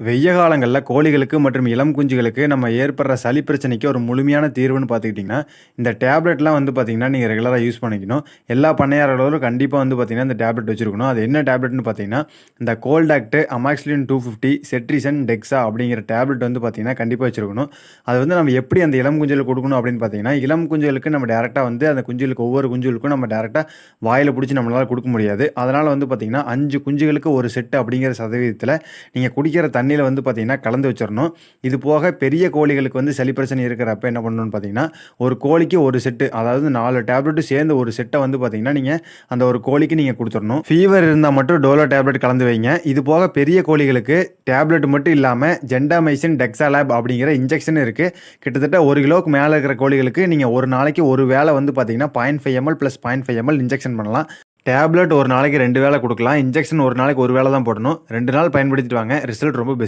வெய்ய காலங்களில் கோழிகளுக்கு மற்றும் இளம் குஞ்சுகளுக்கு நம்ம ஏற்படுற சளி பிரச்சனைக்கு ஒரு முழுமையான தீர்வுன்னு பார்த்துக்கிட்டிங்கன்னா, இந்த டேப்லெட்லாம் வந்து பார்த்திங்கன்னா நீங்கள் ரெகுலராக யூஸ் பண்ணிக்கணும். எல்லா பண்ணையாளர்களும் கண்டிப்பாக வந்து பார்த்திங்கன்னா இந்த டேப்லெட் வச்சுருக்கணும் அது என்ன டேப்லெட்னு பார்த்தீங்கன்னா, இந்த கோல்டாக்ட், அமாக்ஸிலின் 250, செட்ரிசன், டெக்ஸா அப்படிங்கிற டேப்லெட் வந்து பார்த்தீங்கன்னா, கண்டிப்பாக வச்சுருக்கணும் அது வந்து நம்ம எப்படி அந்த இளம் குஞ்சுகளுக்கு கொடுக்கணும் அப்படின்னு பார்த்தீங்கன்னா, இளம் குஞ்சுகளுக்கு நம்ம டேரெக்டாக வந்து அந்த குஞ்சுகளுக்கு ஒவ்வொரு குஞ்சுகளுக்கும் நம்ம டேரெக்டாக வாயில் பிடிச்சி நம்மளால் கொடுக்க முடியாது. அதனால் வந்து பார்த்தீங்கன்னா, அஞ்சு குஞ்சுகளுக்கு ஒரு செட்டு அப்படிங்கிற சதவீதத்தில் நீங்கள் குடிக்கிற தண்ணியில் வந்து பார்த்தீங்கன்னா, கலந்து வச்சிடணும் இது போக பெரிய கோழிகளுக்கு வந்து சளி பிரச்சனை இருக்கிறப்ப என்ன பண்ணணும்னு பார்த்தீங்கன்னா, ஒரு கோழிக்கு ஒரு செட்டு அதாவது நாலு டேப்லெட்டும் சேர்ந்து ஒரு செட்டை வந்து பார்த்தீங்கன்னா, நீங்கள் அந்த ஒரு கோழிக்கு நீங்கள் கொடுத்துடணும் ஃபீவர் இருந்தால் மட்டும் டோலோ டேப்லெட் கலந்து வைங்க. இது போக பெரிய கோழிகளுக்கு டேப்லெட் மட்டும் இல்லாமல் ஜெண்டாமைசின் டெக்ஸாலேப் அப்படிங்கிற இன்ஜெக்ஷன் இருக்குது கிட்டத்தட்ட ஒரு கிலோவுக்கு மேலே இருக்கிற கோழிகளுக்கு நீங்கள் ஒரு நாளைக்கு ஒரு வேலை வந்து பார்த்தீங்கன்னா, 0.5 ml plus point five ml injection பண்ணலாம். டேப்லெட் ஒரு நாளைக்கு ரெண்டு வேலை கொடுக்கலாம் இன்ஜெக்ஷன் ஒரு நாளைக்கு ஒரு வேலை தான் போடணும். ரெண்டு நாள் பயன்படுத்திட்டு வாங்க. ரிசல்ட் ரொம்ப பெஸ்ட்.